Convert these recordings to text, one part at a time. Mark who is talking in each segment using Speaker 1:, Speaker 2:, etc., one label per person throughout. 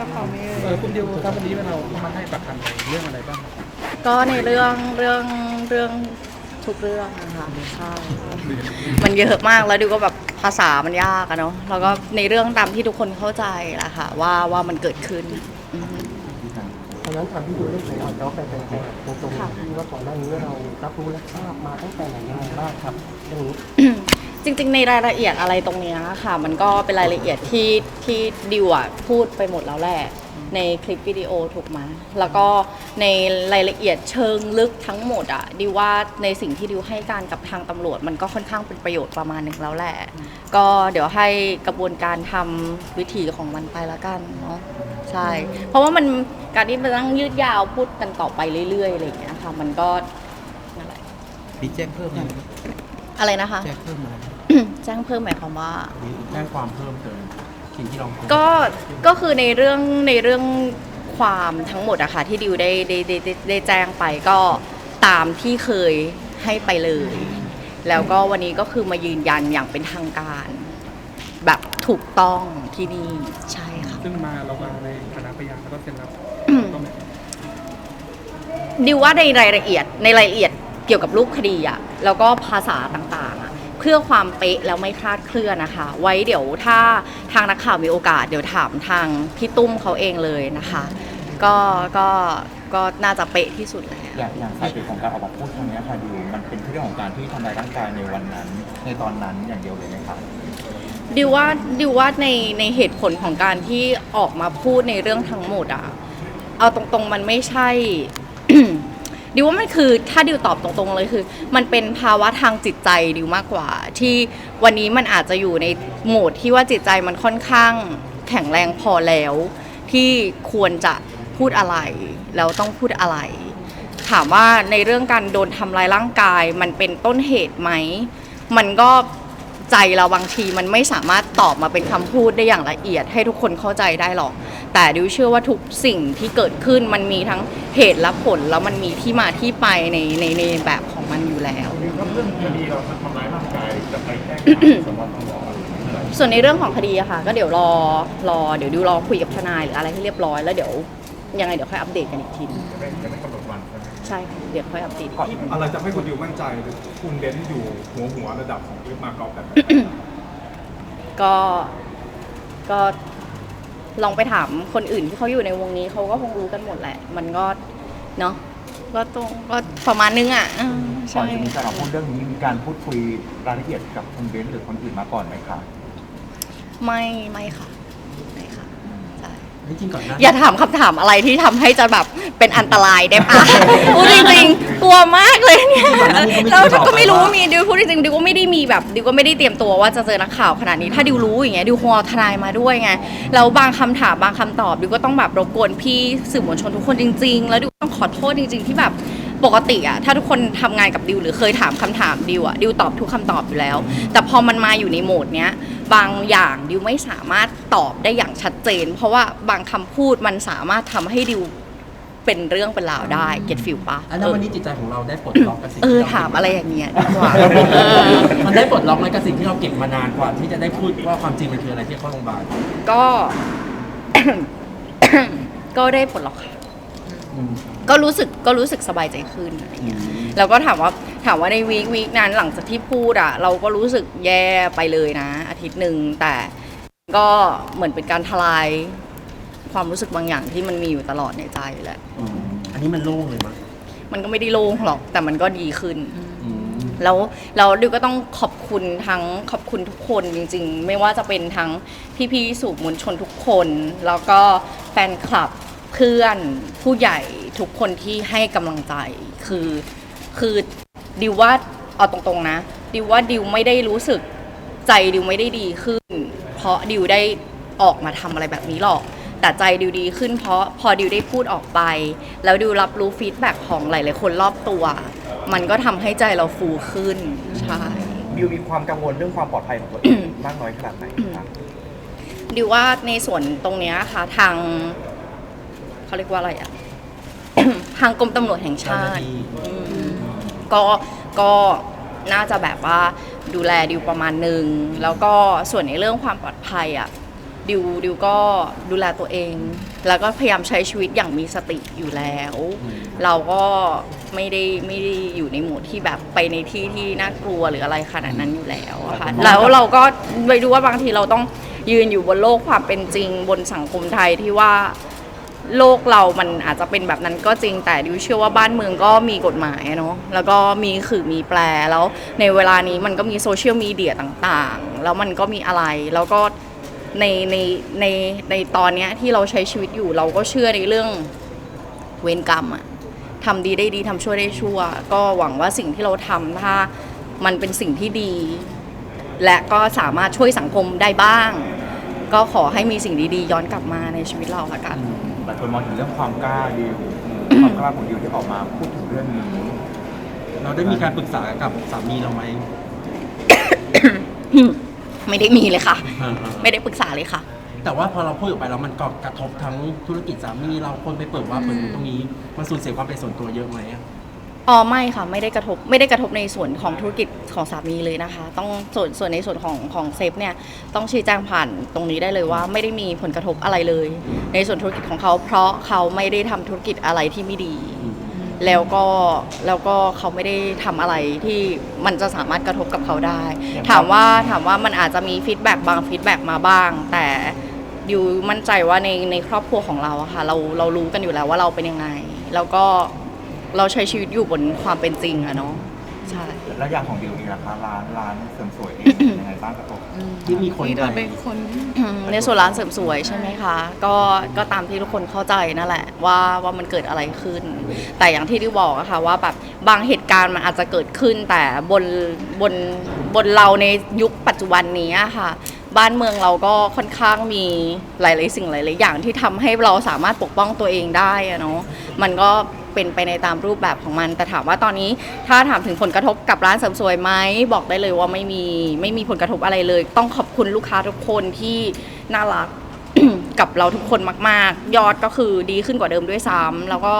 Speaker 1: กับเขาไม่
Speaker 2: เออคุณดิวครับวันนี้เรามาให้ปากคำในเรื่องอะไรบ้างครับ
Speaker 1: ก็ในเรื่องเรื่องเรื่องทุกเรื่องนะคะใช่มันเยอะมากแล้วดิวก็แบบภาษามันยากอะเนาะแล้วก็ในเรื่องตามที่ทุกคนเข้าใจแหละค่ะว่าว่ามันเกิดขึ้นอืม
Speaker 3: เพราะนั้นทำที่ดูได้ไหนอ่อนน้อมแต่แต่แต่ตรง
Speaker 1: ค่ะ
Speaker 3: ๆที่ว่าก่อนหน้านี้เรารับรู้และทราบมาตั้งแต่ไหนยังไงบ้างครับเรื่องนี้
Speaker 1: จริงๆ ในรายละเอียดอะไรตรงเนี้ยค่ะ มันก็เป็นรายละเอียดที่ที่ดิวอะพูดไปหมดแล้วแหละในคลิปวิดีโอถูกไหมแล้วก็ในรายละเอียดเชิงลึกทั้งหมดอะดิวว่าในสิ่งที่ดิวให้การกับทางตำรวจ มันก็ค่อนข้างเป็นประโยชน์ประมาณหนึ่งแล้วแหละ ก็เดี๋ยวให้กระบวนการทำวิธีของมันไปแล้วกันเนาะใช่ เพราะว่ามันการที่มันต้องยืดยาวพูดกันต่อไปเรื่อยๆอะไรอย่างเงี้ยค่ะ มันก็นั่นแหละ
Speaker 2: มีแจ้งเพิ่มไหม
Speaker 1: อะไรนะคะ
Speaker 2: แจ้งเพิ่มอะไร
Speaker 1: แจ้งเพิ่มหมายความว่า
Speaker 2: มีแจ้งความเพิ่มเติมสิ่งที่เรา
Speaker 1: ก็ก็คือในเรื่องในเรื่องความทั้งหมดอะค่ะที่ดิวได้ได้ได้ได้ได้แจ้งไปก็ตามที่เคยให้ไปเลย แล้วก็วันนี้ก็คือมายืนยันอย่างเป็นทางการ แบบถูกต้องที่นี่ใช่ค่ะ
Speaker 2: ซึ่งมาเรามาในฐานะพยานแล้วก็เซ็นรับต้องไหม
Speaker 1: ดิวว่าในรายละเอียดในรายละเอียดเกี่ยวกับรูปคดีอะแล้วก็ภาษาต่างๆอะเพื่อความเป๊ะแล้วไม่คลาดเคลื่อนนะคะ ไว้เดี๋ยวถ้าทางนักข่าวมีโอกาสเดี๋ยวถามทางพี่ตุ้มเขาเองเลยนะคะ ก็ก็ก็น่าจะเป๊ะที่สุดแล้ว
Speaker 4: อย่างอย่างสาเหตุของการออกมาพูดครั้งนี้ค่ะดิวมันเป็นเรื่องของการที่ทำลายร่างกายในวันนั้น ในตอนนั้นอย่างเดียวเลยไหมคะ
Speaker 1: ดิวว่าดิวว่าในในเหตุผลของการที่ออกมาพูดในเรื่องทั้งหมดอะเอาตรงๆมันไม่ใช่ ดิวว่ามันคือถ้าดิวตอบตรงๆเลยคือ มันเป็นภาวะทางจิตใจดิวมากกว่า ที่วันนี้มันอาจจะอยู่ในโหมดที่ว่าจิตใจมันค่อนข้างแข็งแรงพอแล้ว ที่ควรจะพูดอะไร แล้วต้องพูดอะไร ถามว่าในเรื่องการโดนทำร้ายร่างกาย มันเป็นต้นเหตุไหม มันก็ ใจเราบางทีมันไม่สามารถตอบมาเป็นคำพูดได้อย่างละเอียด ให้ทุกคนเข้าใจได้หรอก แต่ดิวเชื่อว่าทุกสิ่งที่เกิดขึ้นมันมีทั้งเหตุและผลแล้วมันมีที่มาที่ไปในในในแบบของมันอยู่แล้วส่วนในเรื่องของคดีอะค่ะ ก็เดี๋ยวรอรอเดี๋ยวดิวรอคุยกับทนายหรืออะไรให้เรียบร้อยแล้วเดี๋ยว ยังไงเดี๋ยวค่อยอัปเดตกันอีกทีนึงใช่ค่ะเดี๋ยวค่อยอัปเดตอีกที
Speaker 5: อะไรจะให้คุณดิวมั่นใจหรือคุณเบนซ์อยู่หัวหัวระดับของเอฟมากอล์ฟแบบไหน
Speaker 1: ก็ก็ลองไปถามคนอื่นที่เขาอยู่ในวงนี้เขาก็คงรู้กันหมดแหละ มันก็เนาะก็ตรงก็ประมาณนึงอะอืม
Speaker 4: ก่อ
Speaker 1: ใช่
Speaker 4: นจะมีการออกพูดเรื่องนี้มีการพูดคุยรายละเอียดกับคุณเบนซ์หรือคนอื่นมาก่อนไหมคะ
Speaker 1: ไม่ไม่ค่ะไม่ค่ะใช่
Speaker 3: จริงๆก่อนหน้า
Speaker 1: อย่าถามคำถามอะไรที่ทำให้จะแบบเป็นอันตรายได้ปะ พูดจริงๆกลัวมากเลยเนี่ยแล้วก็ไม่รู้ว่ามีดิวพูดจริงๆดิวก็ไม่ได้มีแบบดิวก็ไม่ได้เตรียมตัวว่าจะเจอนักข่าวขนาดนี้ ถ้าดิวรู้อย่างเงี้ยดิวคงเอาทนายมาด้วยไงแล้วบางคำถามบางคำตอบดิวก็ต้องแบบรบกวนพี่สื่อมวลชนทุกคนจริง ๆ แล้วดิวต้องขอโทษจริง ๆ ที่แบบ ปกติอะถ้าทุกคนทำงานกับดิวหรือเคยถามคำถามดิวอะดิวตอบทุกคำตอบอยู่แล้ว แต่พอมันมาอยู่ในโหมดเนี้ยบางอย่างดิวไม่สามารถตอบได้อย่างชัดเจน เพราะว่าบางคำพูดมันสามารถทำให้ดิวเป็นเรื่องเป็นราวได้เก็ตฟิลปะ
Speaker 3: อันนั้นวันนี้จิตใจของเราได้ปลดล็อกกับสิ่ง
Speaker 1: เออ
Speaker 3: ที่ร
Speaker 1: ถามอะไรอย่างเงี้ยดีกว่าเออ
Speaker 3: มันได้ปลดล็อกในกับสิ่งที่เราเก็บมานานกว่า ที่จะได้พูดว่าความจริงมันคืออะไรที่เข้าโรงพยาบาล
Speaker 1: ก็ ก็ได้ผลหรอกค่ะ
Speaker 3: อืม
Speaker 1: ก็รู้สึกก็รู้สึกสบายใจขึ้นอะไรเงี้ยแล้วก็ถามว่าถามว่าในวีควีคนั้นหลังจากที่พูดอะเราก็รู้สึกแย่ไปเลยนะ อาทิตย์หนึ่งแต่ก็เหมือนเป็นการทลายความรู้สึกบางอย่างที่มันมีอยู่ตลอดในใจแหละ
Speaker 3: อืมอันนี้มันโล่งเลยมั้ย
Speaker 1: มันก็ไม่ได้โล่งหรอก แต่มันก็ดีขึ้น
Speaker 3: อืม
Speaker 1: แล้วเราดิวก็ต้องขอบคุณทั้งขอบคุณทุกคนจริง ๆ ไม่ว่าจะเป็นทั้งพี่ๆสู่มวลชนทุกคน แล้วก็แฟนคลับ เพื่อนผู้ใหญ่ทุกคนที่ให้กำลังใจ คือคือดิวว่าเอาตรงๆนะดิวว่าดิวไม่ได้รู้สึกใจดิวไม่ได้ดีขึ้น เพราะดิวได้ออกมาทำอะไรแบบนี้หรอก แต่ใจดิวดีขึ้นเพราะพอดิวได้พูดออกไป แล้วดิวรับรู้ฟีดแบ็กของหลายๆคนรอบตัว มันก็ทำให้ใจเราฟูขึ้นใช่
Speaker 4: บิวมีความกังวลเรื่องความปลอดภัยของตัวเองมากน้อยขนาดไหนคะ
Speaker 1: ดิวว่าในส่วนตรงเนี้ยค่ะทาง เขาเรียกว่าอะไรอะ ทางกรมตำรวจแห่ง
Speaker 3: เจ้า
Speaker 1: ชา
Speaker 3: หน้า
Speaker 1: ติ
Speaker 3: ที่
Speaker 1: อืมก็ก็น่าจะแบบว่าดูแลดิวประมาณหนึ่งแล้วก็ส่วนในเรื่องความปลอดภัยอะดิวดิวก็ดูแลตัวเอง แล้วก็พยายามใช้ชีวิตอย่างมีสติอยู่แล้ว เราก็ไม่ได้ไม่ได้อยู่ในโหมดที่แบบไปในที่ที่น่ากลัวหรืออะไรขนาดนั้นอยู่แล้วอะค่ะแล้วเราก็ไปดูว่าบางทีเราต้องยืนอยู่บนโลกความเป็นจริงบนสังคมไทยที่ว่า โลกเรามันอาจจะเป็นแบบนั้นก็จริงแต่ดิวเชื่อว่าบ้านเมืองก็มีกฎหมายเนาะแล้วก็มีขื่อมีแปลแล้วในเวลานี้มันก็มีโซเชียลมีเดียต่างๆ แล้วมันก็มีอะไรแล้วก็ในในในในตอนเนี้ยที่เราใช้ชีวิตอยู่เราก็เชื่อในเรื่องเวรกรรมอะทำดีได้ดีทำชั่วได้ชั่ว ก็หวังว่าสิ่งที่เราทำถ้ามันเป็นสิ่งที่ดี และก็สามารถช่วยสังคมได้บ้าง ก็ขอให้มีสิ่งดีๆ ย้อนกลับมาในชีวิตเราละกัน
Speaker 4: หลายคนมองถึงเรื่องความกล้าดิวความกล้าของดิวที่ออกมาพูดถึงเรื่องนี้
Speaker 3: เราได้มีการปรึกษากับสามีเราไหม
Speaker 1: ไม่ได้มีเลยค่ะ
Speaker 3: อ่า
Speaker 1: ไม่ได้ปรึกษาเลยค่ะ
Speaker 3: ๆแต่ว่าพอเราพูดออกไปแล้วมันก็กระทบทั้งธุรกิจสามีเราคนไปเปิดว่าเปิดตรงนี้มันสูญเสียความเป็นส่วนตัวเยอะไหม อะ
Speaker 1: อ๋อไม่ค่ะไม่ได้กระทบไม่ได้กระทบในส่วนของธุรกิจของสามีเลยนะคะ ต้องส่วนส่วนในส่วนของของเซฟเนี่ยต้องชี้แจงผ่านตรงนี้ได้เลยว่าไม่ได้มีผลกระทบอะไรเลย ในส่วนธุรกิจของเขา เพราะเขาไม่ได้ทำธุรกิจอะไรที่ไม่ดี แล้วก็แล้วก็เขาไม่ได้ทำอะไรที่มันจะสามารถกระทบกับเขาได้ ถามว่าถามว่ามันอาจจะมีฟีดแบ็กบางฟีดแบ็กมาบ้าง แต่อยู่มั่นใจว่าในในครอบครัวของเราอะค่ะเราเรารู้กันอยู่แล้วว่าเราเป็นยังไง แล้วก็ เราใช้ชีวิตอยู่บนความเป็นจริงอะเนาะใช่
Speaker 4: แล้วอย่างของดิวเองล่ะคะร้านร้านเสริมสวยเองเป็นยังไงบ้างครับผม
Speaker 3: ที่มีคน
Speaker 6: ที่
Speaker 3: ไป
Speaker 6: เราเป็นคน
Speaker 1: อืมในส่วนร้านเสริมสวยใช่ไหมคะ ก็ก็ตามที่ทุกคนเข้าใจนั่นแหละว่าว่ามันเกิดอะไรขึ้น แต่อย่างที่ดิวบอกอะค่ะว่าแบบบางเหตุการณ์มันอาจจะเกิดขึ้นแต่บนบนบนเราในยุคปัจจุบันนี้อะค่ะ บ้านเมืองเราก็ค่อนข้างมีหลายๆสิ่งหลายๆอย่างที่ทำให้เราสามารถปกป้องตัวเองได้อะเนาะมันก็เป็นไปในตามรูปแบบของมัน แต่ถามว่าตอนนี้ถ้าถามถึงผลกระทบกับร้านเสริมสวยไหมบอกได้เลยว่าไม่มีไม่มีผลกระทบอะไรเลย ต้องขอบคุณลูกค้าทุกคนที่น่ารักกับเราทุกคนมาก ๆ ยอดก็คือดีขึ้นกว่าเดิมด้วยซ้ำแล้วก็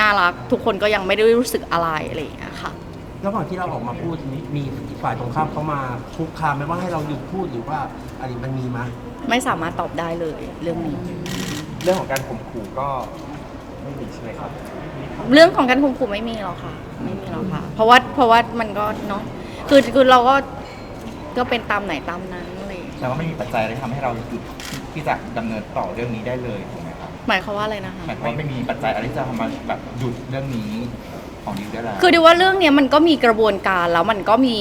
Speaker 1: น่ารักทุกคนก็ยังไม่ได้รู้สึกอะไรอะไรอย่างเงี้ยค่ะ
Speaker 3: ระหว่างที่เราออกมาพูดมีมีฝ่ายตรงข้ามเขามาคุกคามไหมว่าให้เราหยุดพูดหรือว่าอะไรมันมีไหม
Speaker 1: ไม่สามารถตอบได้เลยเรื่องนี้
Speaker 4: เรื่องของการข่มขู่ก็ไม่มีใช่ไหมครับ
Speaker 1: เรื่องของการข่มขู่ไม่มีหรอกค่ะ ไม่มีหรอกค่ะ เพราะว่าเพราะว่ามันก็เนาะคือคือเราก็ก็เป็นตามไหนตามนั้นอะไรอย่างเลย
Speaker 4: แต่ว่าไม่มีปัจจัยอะไรทำให้เราหยุดที่จะดำเนินต่อเรื่องนี้ได้เลยถูกไหมครับ
Speaker 1: หมายความว่าอะไรนะคะ
Speaker 4: หมายความว่าไม่มีปัจจัยอะไรที่จะทำมาแบบหยุดเรื่องนี้ ของดิวได้แล้ว
Speaker 1: คือดิวว่าเรื่องเนี้ยมันก็มีกระบวนการแล้วมันก็มี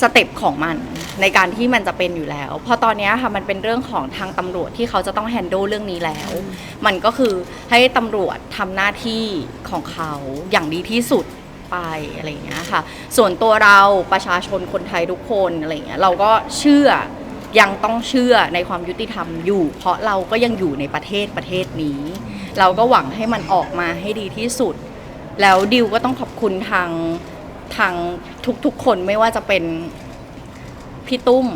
Speaker 1: สเต็ปของมัน ในการที่มันจะเป็นอยู่แล้ว เพราะตอนเนี้ยค่ะมันเป็นเรื่องของทางตำรวจที่เขาจะต้องแฮนด์ลเรื่องนี้แล้ว มันก็คือให้ตำรวจทำหน้าที่ของเขาอย่างดีที่สุดไปอะไรอย่างเงี้ยค่ะ ส่วนตัวเราประชาชนคนไทยทุกคนอะไรอย่างเงี้ยเราก็เชื่อยังต้องเชื่อในความยุติธรรมอยู่ เพราะเราก็ยังอยู่ในประเทศประเทศนี้ เราก็หวังให้มันออกมาให้ดีที่สุด แล้วดิวก็ต้องขอบคุณทางทางทุกๆคนไม่ว่าจะเป็นพี่ตุ้ม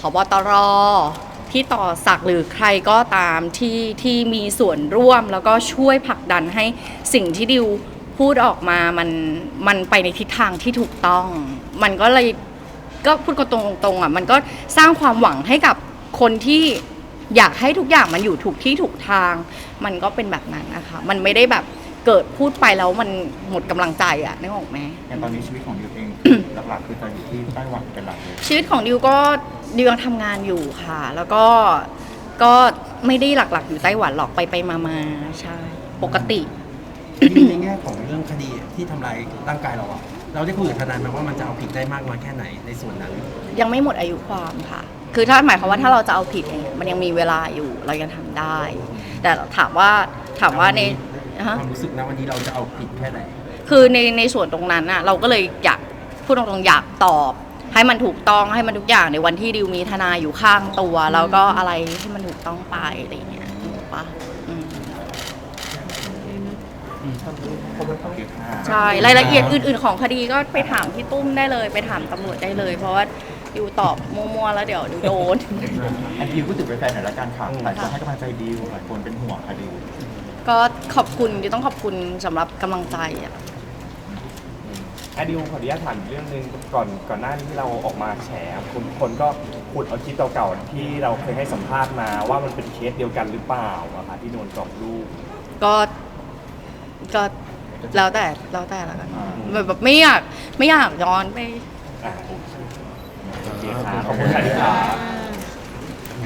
Speaker 1: ผบตรพี่ต่อศักดิ์หรือใครก็ตามที่ที่มีส่วนร่วมแล้วก็ช่วยผลักดันให้สิ่งที่ดิวพูดออกมามันมันไปในทิศทางที่ถูกต้อง มันก็เลยก็พูดกันตรงๆอะมันก็สร้างความหวังให้กับคนที่อยากให้ทุกอย่างมันอยู่ถูกที่ถูกทาง มันก็เป็นแบบนั้นนะคะมันไม่ได้แบบ เกิดพูดไปแล้วมันหมดกำลังใจอะนึกออกไหม
Speaker 4: อย่างตอนนี้ชีวิตของดิวเอง หลักๆคือจะอยู่ที่ไต้หวันเป็นหลักเลย
Speaker 1: ชีวิตของดิวก็ดิวยังทำงานอยู่ค่ะ แล้วก็ก็ไม่ได้หลักๆ อยู่ไต้หวันหรอกไปไปมามาๆใช่ ปกติ
Speaker 3: มีในแง่ของเรื่องคดีที่ทำลายร่างกายเราอะเราได้คุยกับทนายไหมว่ามันจะเอาผิดได้มากน้อยแค่ไหนในส่วนนั้น
Speaker 1: ยังไม่หมดอายุความค่ะ คือถ้าหมายความว่าถ้าเราจะเอาผิดเองมันยังมีเวลาอยู่เรายังทำได้ แต่ถามว่าถามว่าใน ฮะ
Speaker 3: ความรู้สึกนะวันนี้เราจะเอาผิดแค่ไหน
Speaker 1: คือในในส่วนตรงนั้นน่ะเราก็เลยอยากพูดตรงๆอยากตอบ ให้มันถูกต้องให้มันทุกอย่างในวันที่ดิวมีทนายอยู่ข้างตัว แล้วก็อะไรให้มันถูกต้องไปอะไรอย่างเงี้ยถูกปะอืมใช่รายละเอียดอื่นๆของคดีก็ไปถามพี่ตุ้มได้เลย ไปถามตำรวจได้เลย เพราะว่าดิวตอบมั่วๆแล้วเดี๋ยวดิวโดน
Speaker 4: อันดิวพูดถึงแฟนๆหน่อยละกันค่ะหลายคนให้กำลังใจดิวหลายคนเป็นห่วงค่ะดิว
Speaker 1: ก็ขอบคุณดิวต้องขอบคุณสำหรับกำลังใจอะ
Speaker 6: อะดิวขออนุญาตถามอีกเรื่องหนึ่งก่อนก่อนหน้านี้ที่เราออกมาแฉคนคนก็ขุดเอาคลิปเก่าๆที่เราเคยให้สัมภาษณ์มาว่ามันเป็นเคสเดียวกันหรือเปล่าอะค่ะที่โดนกรอบรูป
Speaker 1: ก็ก็แล้วแต่แล้วแต่ละกัน
Speaker 4: อ่า
Speaker 1: แบบแบบไม่อยากไม่อยากย้อนไป
Speaker 6: อะโอเคค่ะขอบคุณค่ะที่ถาม